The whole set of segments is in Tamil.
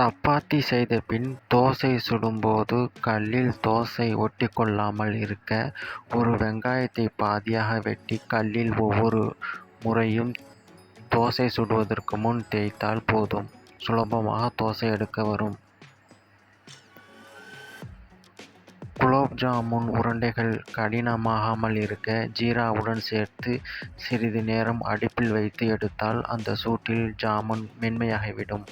சப்பாத்தி செய்த பின் தோசை சுடும்போது கல்லில் தோசை ஒட்டிக்கொள்ளாமல் இருக்க ஒரு வெங்காயத்தை பாதியாக வெட்டி கல்லில் ஒவ்வொரு முறையும் தோசை சுடுவதற்கு முன் தேய்த்தால் போதும் சுலபமாக தோசை எடுக்க வரும். குலோப் ஜாமுன் உருண்டைகள் கடினமாகாமல் இருக்க ஜீராவுடன் சேர்த்து சிறிது நேரம் அடுப்பில் வைத்து எடுத்தால் அந்த சூட்டில் ஜாமுன் மென்மையாகிவிடும்.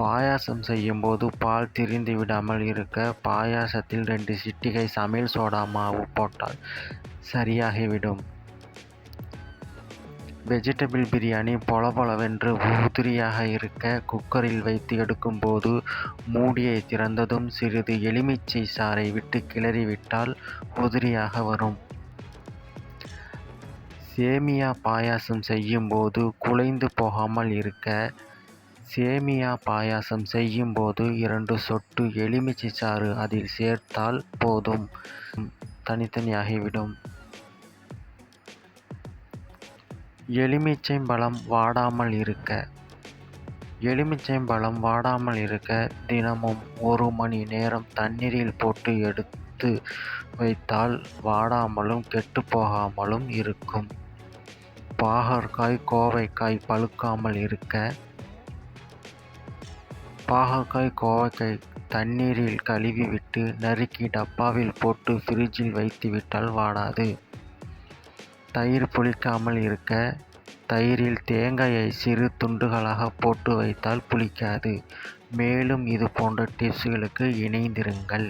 பாயாசம் செய்யும்போது பால் திரிந்து விடாமல் இருக்க பாயாசத்தில் ரெண்டு சிட்டிகை சமையல் சோடா மாவு போட்டால் சரியாகிவிடும். வெஜிடபிள் பிரியாணி பொலபொலவென்று உதிரியாக இருக்க குக்கரில் வைத்து எடுக்கும்போது மூடியை திறந்ததும் சிறிது எலுமிச்சை சாறை விட்டு கிளறிவிட்டால் உதிரியாக வரும். சேமியா பாயாசம் செய்யும்போது குலைந்து போகாமல் இருக்க சேமியா பாயாசம் செய்யும்போது இரண்டு சொட்டு எலுமிச்சை சாறு அதில் சேர்த்தால் போதும் தனித்தனியாகிவிடும். எலுமிச்சைப்பழம் வாடாமல் இருக்க எலுமிச்சைப்பழம் வாடாமல் இருக்க தினமும் ஒரு மணி நேரம் தண்ணீரில் போட்டு எடுத்து வைத்தால் வாடாமலும் கெட்டுப்போகாமலும் இருக்கும். பாகற்காய் கோவைக்காய் பழுக்காமல் இருக்க பாகற்காய் கோவைக்காய் தண்ணீரில் கழுவி விட்டு நறுக்கி டப்பாவில் போட்டு ஃப்ரிட்ஜில் வைத்துவிட்டால் வாடாது. தயிர் புளிக்காமல் இருக்க தயிரில் தேங்காயை சிறு துண்டுகளாக போட்டு வைத்தால் புளிக்காது. மேலும் இது போன்ற டிப்ஸ்களுக்கு இணைந்திருங்கள்.